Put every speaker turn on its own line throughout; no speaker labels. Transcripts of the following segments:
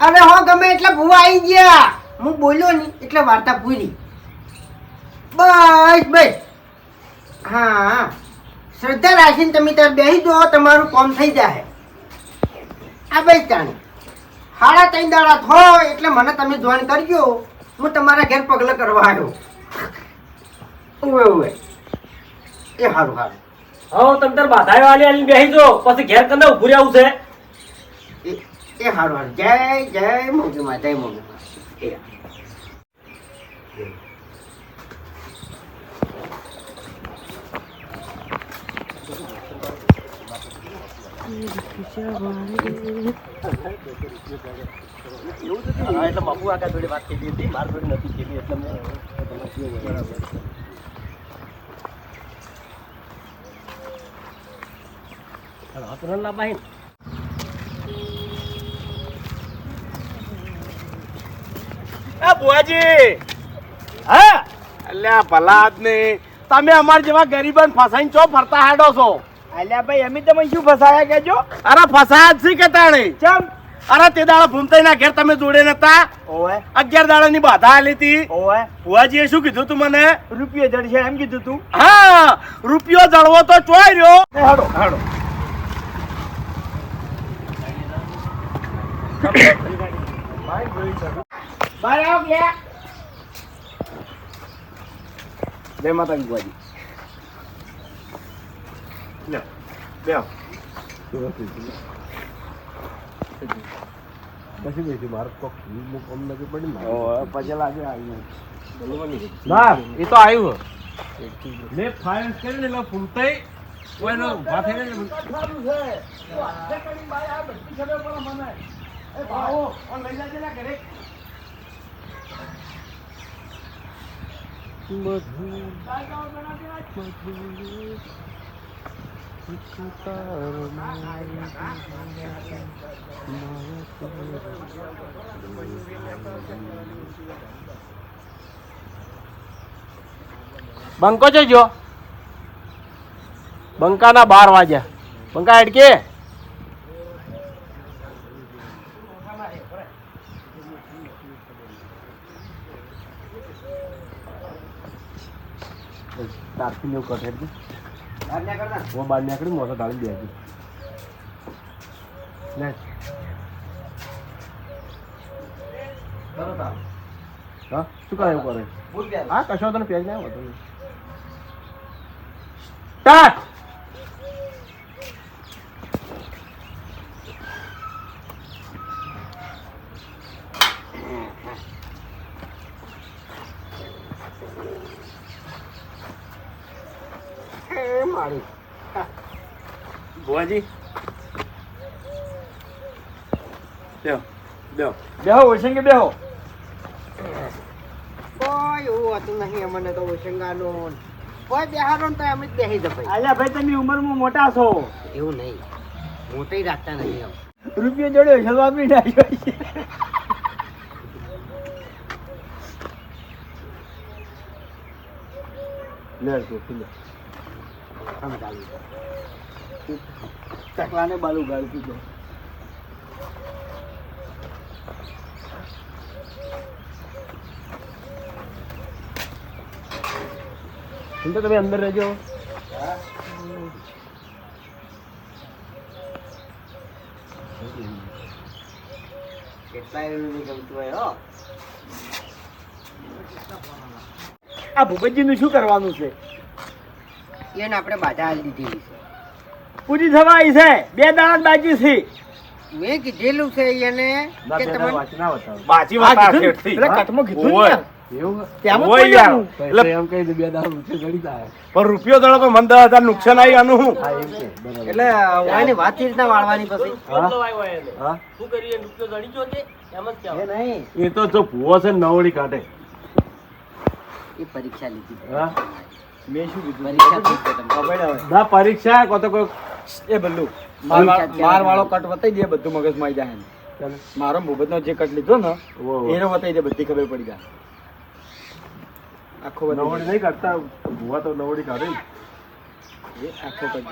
અરે હો ગમે એટલે ભૂવા આવી ગયા. હું બોલ્યો નહીં, એટલે વાર્તા પૂરી બસ બસ. હા. શ્રદ્ધા રાખીને તમે ત્યાં બેસી દો, તમારું કોમ થઈ જાય આ બસ જાણે. સાડા ત્રણ દાડા થો એટલે મને તમે જોઈન કરજો. હું તમારા ઘેર પગલાં કરવા આવ્યો. ઉવે ઉવે. એ સારું સારું
હવે, તમે તાર બાધાએ વાલી આલી બેસી દો પછી ઘેર કંદા ઉભું રહેવું છે?
એ હારું સારું સારું જય જય મોગીમાં જય મોગીમાં એ.
હા, એટલે બાપુ આકા જોડે વાત કરી હતી. માર જોડે નથી કરી એટલે મેં રન લાંબા હે ને.
એ બુઆજી.
હા?
અલ્યા ભલા આદમી તમે અમાર જેવા ગરીબન ફસાઈને ચો ફરતા હાડો છો?
અલ્યા ભાઈ અમે તમે શું ફસાયા કેજો
અરે ફસાયા જ છે કે તાણે
ચમ?
અરે તે દાડા ભૂમતાઈ ના ઘેર તમે જોડે નતા?
ઓવે.
અગિયાર દાડા ની બાધા આલી હતી.
ઓવે.
બુઆજીએ શું કીધું તું મને?
રૂપિયો જડશે એમ કીધું તું?
હા રૂપિયો જળવો તો ચોય રહ્યો.
હાડો હાડો. હાડો બાર આવો કે
જય માતાજી બુઆજી લ્યો લ્યો પછી બેસી મારે કોક હું કોમ નથી પડી ને. પછી લાગે આવી ના એ તો આવ્યું મેં ફાઇનાન્સ કરી ને ફૂલતાઈ કોઈનો
તો હાથે કરીને બાર આ બધી ખબર પણ મને. એ ભાવો ઓન લઈ જાજે ને ઘરે.
બંકો જજો. બંકાના બાર વાગ્યા. બંકા હેડકે? તારથી નેવું કટ હેડકે
બહાર નીકળ ને.
હું બહાર નીકળી મોસો દે હજી. લે. હા? શું કરે એવું કરે? હા કશો તને પેજ ના હતો સ્ટાર્ટ!
મારું
ભુવાજી. બેહો લ્યો
બેહો ઓશંગે બેહો.
કોઈ એવું હતું નહીં અમને તો ઓશંગાનું. કોઈ બેહારો તો અમે જ બેસી જવાય
અલ્યા ભાઈ તમે ઉંમરમાં મોટા છો.
એવું નહીં. મોટી રાખતા નહીં એમ.
રૂપિયો જોડ્યો છે તો નાખ્યો છે.
લે તું લે
સમજાવી
ચકલાને બાલુ ગાળ કીધો
તો. તમે અંદર રહેજો.
આ
આ ભૂપતજીનું શું કરવાનું છે?
એને આપણે બાધા હાલ દીધી છે.
પૂરી થવાઈ છે. બે દાણા બાકી છે.
મેં કીધેલું છે એને કે તમને
વાંચી
વાત
છે
એટલે કટમાં કીધું ને
નુકસાન આવ્યું
એટલે વાત એ રીતના વાળવાની પછી.
તે એમ જ કહેવાય.
એ
તો જો ભૂવો છે નવડી કાઢે.
એ પરીક્ષા લીધી?
મેં શું કીધું?
પરીક્ષા.
ના કો તો કોઈ
એ બલ્લુ માર વાળો કટ વતાઈ દે બધું મગજમાં જાય
મારો
મારો ભૂપતનો જે કટ લીધો ને. એનો વતાઈ દે બધી ખબર પડી જાય. આખો
નવડી નહીં કાઢતા ભૂવા તો નવડી કાઢે.
એ આખો કરી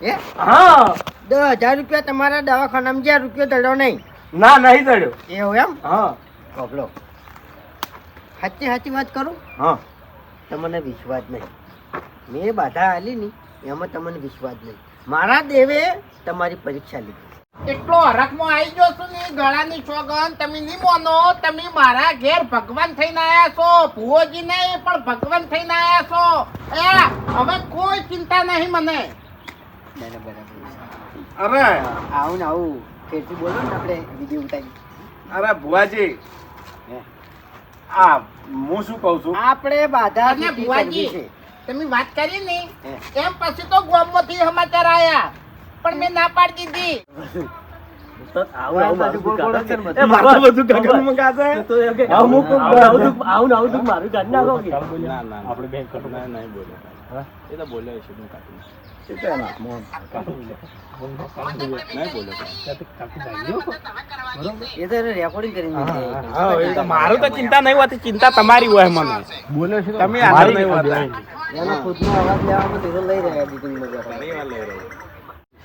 એ
હા?
દસ હજાર રૂપિયા તમારા દવાખાનામાં જ્યાં રૂપિયો દડો નહીં.
ના નહીં દડ્યો
એવું એમ?
હા.
કપડો સાચી સાચી વાત કરું?
હા.
તમને વિશ્વાસ નહીં. મેં બાધા આલી ની એમાં તમને વિશ્વાસ નહીં. મારા દેવે તમારી પરીક્ષા લીધી.
એટલો હરખમાં આવી ગયો છું ને ગળાની સોગન તમે નહીં મોનો તમે મારા ઘેર ભગવાન થઈને આવ્યા છો. ભુવોજી નહીં પણ ભગવાન થઈને આવ્યા છો. એ હવે કોઈ ચિંતા નહીં મને.
અરે
આવું ને આવું ફેરથી બોલો ને આપણે વીડિયો ઉતારી
અરે ભુવાજી આ હું શું કહું છું?
આપણે બાધા
અને ભુવાજી. તમે વાત કરી ને એમ પછી તો ગામમાંથી સમાચાર આયા. પણ મેં ના પાડી દીધી.
આપણે બેંક ના નહીં બોલે એ તો બોલે છે હું enak મારું તો ચિંતા નહીં હોતી ચિંતા તમારી હોય મને બોલે છે તમે આદર નહીં હોતા
એનો ખુદનો અવાજ લેવામાં ધીરો લઈ રહ્યા editing માં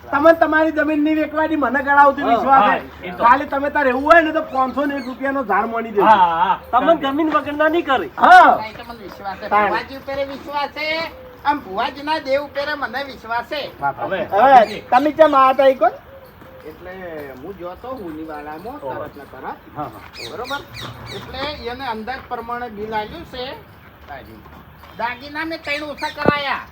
તમે તમારી જમીનની વેચવાની મને ગણાવતી વિશ્વાસ કાલે ખાલી તમે તાર એવું હોય ને તો પાંચસો ને એક રૂપિયાનો ધાર મળી દે
હા હા જમીન વગર ના નહીં કરી
હા
વિશ્વાસ છે ભુવાજી ઉપર વિશ્વાસ છે આમ ભુવાજીના દેવ ઉપર મને વિશ્વાસ છે.
હવે તમે કેમ આ હતા ઈ કોણ
એટલે હું જોતો હુનીવાલામાં તરત ને તરત બરોબર? એટલે એને અંદાજ પ્રમાણે બિલ આવ્યું છે. દાગીના મેં ત્રણ ઓછા કરાયા.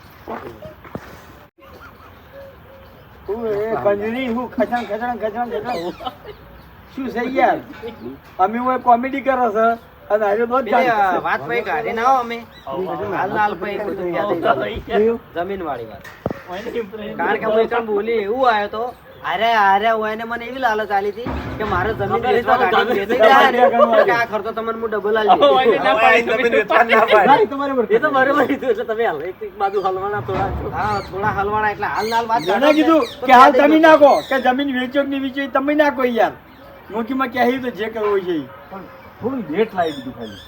કંજરી હું ખચણ ખચણ ખચણ ખચણ શું છે યાર? અમે હું કોમેડી કરો છો.
વાત પછી કાઢી ના અમે. હાલ હાલ પછી બધું યાદ આવી ગયું. જમીન વાળી વાત. કારણ કે હું એકણ બોલી એવું આવ્યો તો અરે અરે હું એને મને એવી લાલચ આલી હતી કે મારે જમીન વેચવા ગાડી વેચી જાય ને. આ ખર્ચો તમને હું ડબલ આલી
એ તો બરોબર કીધું એટલે તમે હાલ એક એક બાજુ હલવાના થોડા.
હા થોડા હલવાના એટલે હાલ હાલ વાત
કીધું કે હાલ તમે નાખો કે જમીન વેચો કે નહીં વેચો તમે નાખો યાર. મોકીમાં કહ્યું તો જે કરવું છે થોડું લેટ લાવી દીધું ખાલી.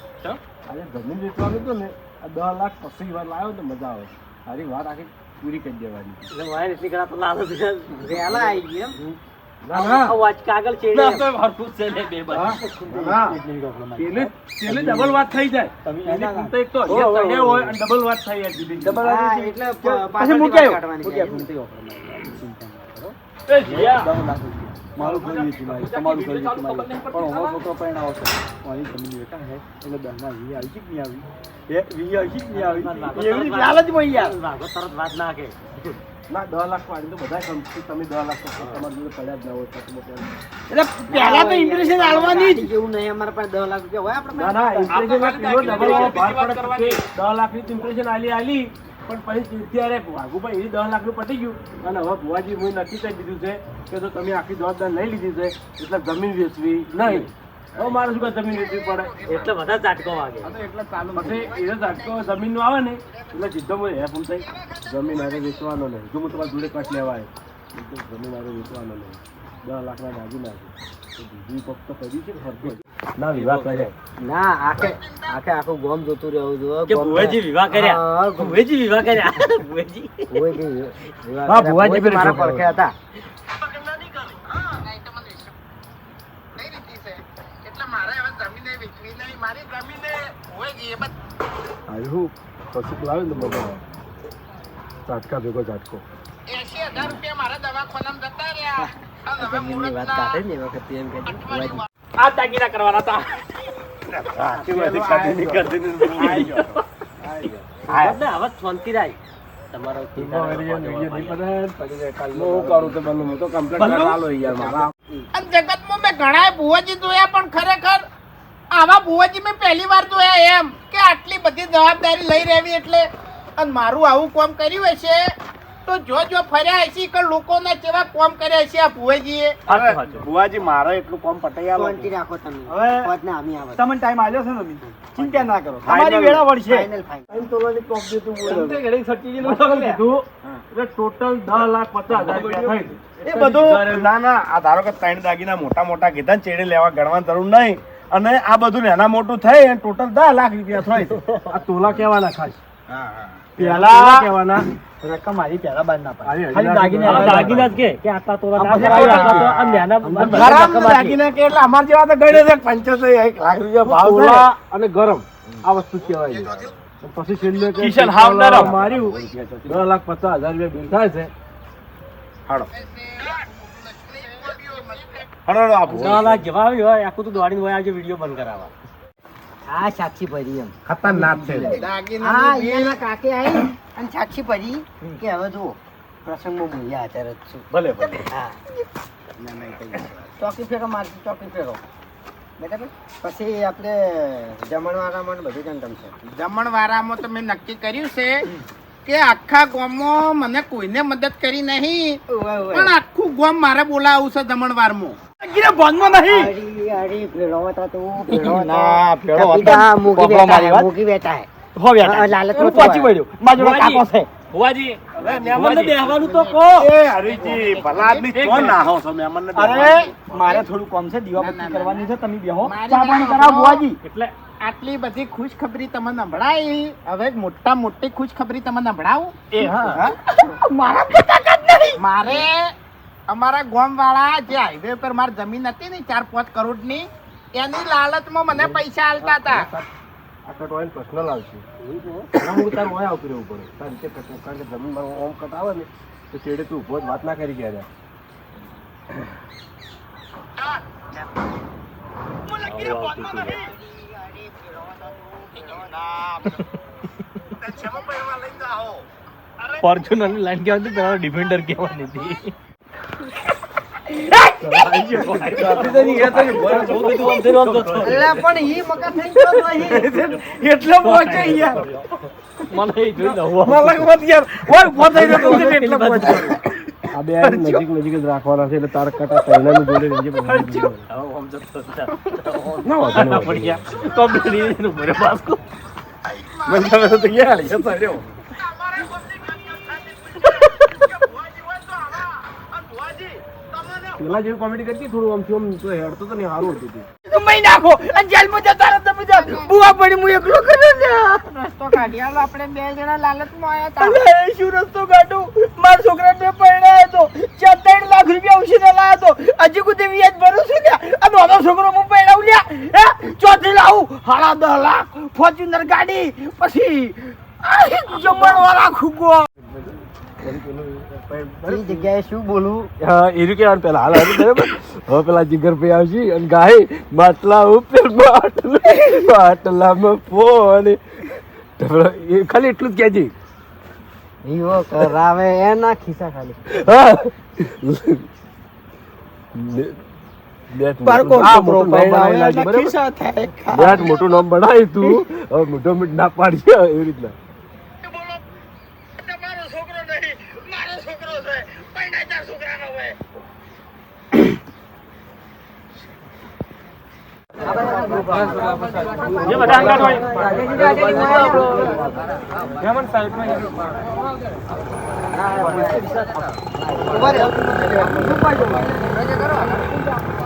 આજે જમીન વેચવાનું હતો ને આ દસ લાખ પછી વાર લાવ્યો તો મજા આવે. તારી વાત આખી પૂરી કરી દેવાની.
એટલે વાયર એટલી ઘણા તો લાલચ છે.
વહેલા આવી એમ.
પેલી ડબલ વાત થઈ જાય. ડબલ વાત થઈ જાય મારું ઘર વેચી મારી તમારું ઘર વેચી મારી પણ અમારો છોકરો પરણાવો આવશે. અહીં જમીન વેચા હે એટલે દસના વી આવી છે કે નહીં આવી. એ વી આવી. છે કે નહીં આવી એવી લાલચમાં યાર.
તરત વાત ના કે.
ના દસ લાખ પાડી તો બધા સમજશે તમે દસ લાખ તો તમારી જોડે પડ્યા જ ના હોય એટલે પહેલા તો ઇન્ટરેસ્ટ આલવાની જ.
એવું નહીં અમારે પાસે દસ લાખ રૂપિયા હોય આપણે
ના ના ઇન્ટરેસ્ટ ડબલ વાળો ભાર પડે કે દસ લાખની ઇમ્પ્રેશન આલી આલી. પણ પછી ત્યારે વાઘુભાઈ એ દસ લાખનું પટી ગયું. અને હવે ભુવાજી હું નક્કી કરી દીધું છે કે જો તમે આખી જવાબદાર લઈ લીધી છે એટલે જમીન વેચવી નહીં. હવે મારે શું જમીન વેચવી પડે.
એટલે બધા ઝાટકો વાગે.
પછી એ ઝાટકો જમીન નો આવે ને એટલે સીધો મને હે ફોન થઈ જમીન હારે વેચવાનો નહીં. જો હું તમારા જોડે કટ લેવાય જમીન હારે વેચવાનો નહીં. દસ લાખ ના દાગી નાખે તો બીજી ફક્ત તો કરી છે ને ફરતો ના વિવાહ કરે
ના આખે આખે આખું ગોમ જોતું રહેવું જોઈએ.
કે ભુવાજી વિવાહ કર્યા?
હા, ગોમ-
વિવાહ કર્યા? ભુવાજી.
ભુવાજી
હા, ભુવાજી
પર મારા પરખે હતા.
ભુવાજી
ઝાટકા ભેગો ઝાટકો.
એંશી હજાર રૂપિયા મારા દવાખાનામાં જતા રહ્યા. અને હવે
જમીનની વાત કાઢે ને વખતે એમ કે ભુવાજી
આ દાગીના કરવાના હતા.
હવે શાંતિ રાય. તમારો
જગતમાં મેં ઘણા ભુવાજી જોયા પણ ખરેખર આવા ભુવાજી મેં પહેલી વાર જોયા એમ કે આટલી બધી જવાબદારી લઈ રહેવી એટલે. અને મારું આવું કામ કર્યું હશે તો જો જો ફર્યા હશે કે લોકોના કેવા કોમ કર્યા હશે આ ભુવાજીએ?
ભુવાજી મારે એટલું કોમ પટાઈ આલો
શાંતિ રાખો તમે.
હવે
ના આમી આવે.
તમને ટાઈમ આલ્યો છે ને અમી? ચિંતા ના કરો. તમારી વેળા વળશે. ટાઈમ તોલવાની કોમ જે તું બોલે. એટલે ટોટલ 10 લાખ પચાસ હજાર. એ બધું ના ના. આ ધારો કે ત્રણ દાગીના મોટા મોટા કીધા ચેડે લેવા ગણવાની જરૂર નહીં. અને આ બધું નાના મોટું થઈ ટોટલ દસ લાખ રૂપિયા થાય આ તોલા કેવાના ખાસ. પહેલા કહેવાના?
રકમ મારી પહેલા બાદ ના પાડે ખાલી દાગીને
દાગીના કે કે? આટલા તોલા
આ
ના
પછી
કરાય,
ખોટા
આટલા તો આમ નાના- આમ બધી
ગરમ દાગીના કે એટલે અમાર જેવા તો ગળે છે પંચોતેર એક લાખ રૂપિયા ભાવ તોલા અને ગરમ. આ વસ્તુ કહેવાય. છે. પછી છેલ્લે
કિશન હાવ નરમ.
માર્યું. દસ લાખ પચાસ હજાર રૂપિયા બિલ થાય છે. હાડો હાડો આપો આપું.
દસ લાખ જેવા હોય આખું તો દોડીને હોય આવજો વીડિયો બંધ કરાવવા.
આ સાક્ષી ભરી એમ.
ખતરનાક છે.
હા એના કાકે આવી અને સાક્ષી ભરી કે હવે જુઓ પ્રસંગમાં મૂલ્યા અત્યારે જ છું.
ભલે ભલે.
હા. ચોકી ફેરો મારતી ચોકી ફેરો. બરાબર? પછી આપણે જમણવાળામાં ને બધું કેમ છે.
જમણવારામાં તો મેં નક્કી કર્યું છે કે આખા ગામમાં મને કોઈને મદદ કરી નહીં. પણ આખું ગામ મારે બોલાવું છે જમણવારમાં.
અડી અડી ભેળો હતા તું ભેળો
ના, ભેળો હતો.
મૂકી બેઠા
મારી
હે,
વાત.
મૂકી બેઠા હો.
બેટા.
લાલચ
હું પહોંચી
આવ્યો.
મારો કાકો છે
ભુવાજી હવે મહેમાનને બેહવાનું તો કહો.
એ હરીજી ભલા આદમી ચો ના હો છો મહેમાનને
અરે મારે થોડું કામ છે દીવાબત્તી કરવાની છે તમે બેહો. ચા પાણી કરાવો
એટલે
આટલી બધી ખુશખબરી તમને સંભળાઈ હવે મોટા મોટી ખુશખબરી તમને સંભળાવું
એ હા.
મારા પતાકા જ નહીં. મારે અમારા ગોમ વાળા જે હાઈવે પર મારી જમીન હતી ને ચાર પાંચ કરોડની એની લાલચમાં મને પૈસા આલતા હતા.
આ કટવાઈને પર્સનલ આવશે. હું તારું હોય આવતું રહેવું પડે. તારી રીતે કારણ કે જમીન મારું ઓમ કટ આવે ને તો ચેડે તું ઊભો જ વાત ના કરી ગયા
ફોર્ચ્યુનરની લાઈન કહેવાતી પેલા ડિફેન્ડર કહેવાની હતી
અલા, પણ ઈ મકા થઈ ગયો તો અહીં.
એટલે પહોંચે યાર
મને જોઈ નવું
મલક યાર ઓય ઊભો થઈ ગયો તું એટલે પહોંચે આ બે નજીક નજીક જ રાખવાના છે એટલે કટા પહેલાનું જોડે ના તો ગયા પેલા જેવી કોમેડી કરતી થોડું આમ થયું તો હેડતો તો ને સારું હતું તું.
નાખો અને જેલમાં જતા રહો તમે જાઓ. બુઆ પડી હું એકલો કર્યો ને.
રસ્તો કાઢી આલો આપણે બે જણા લાલચમાં આયા હતા.
અલે, શું રસ્તો કાઢું? મારા છોકરા બે પડ્યા તો. ચાર ત્રણ લાખ રૂપિયા ઉછીને લાયો હતો હજી સુધી વ્યાજ ભરું છું ને. અને નાનો છોકરો હું પડ્યા લ્યા. હે? ચોથી લાવું. હાડા દસ લાખ ફોર્ચ્યુનર ગાડી પછી જમણવાર આખું
ઈ જગ્યાએ શું બોલવું?
હા એ રીતે આને પેલા હાલ હાલ બરાબર? હવે પેલા જીગર ભાઈ આવશે અને ગાય માટલા ઉપર માટલા માટલામાં ફોન. એ ખાલી એટલું જ કહેજે
વિવો કરાવે એના ખિસ્સા ખાલી.
હા. મોટું- નામ બનાવી લાગી, મોટું નામ બનાવી તું. મોટો મીઠ ના પાડી એવી રીતના
મારો છોકરો નહીં મારો છોકરો છે. પૈણા ચાર છોકરાનો હોય
જે બધા અંગાત હોય.
રહો.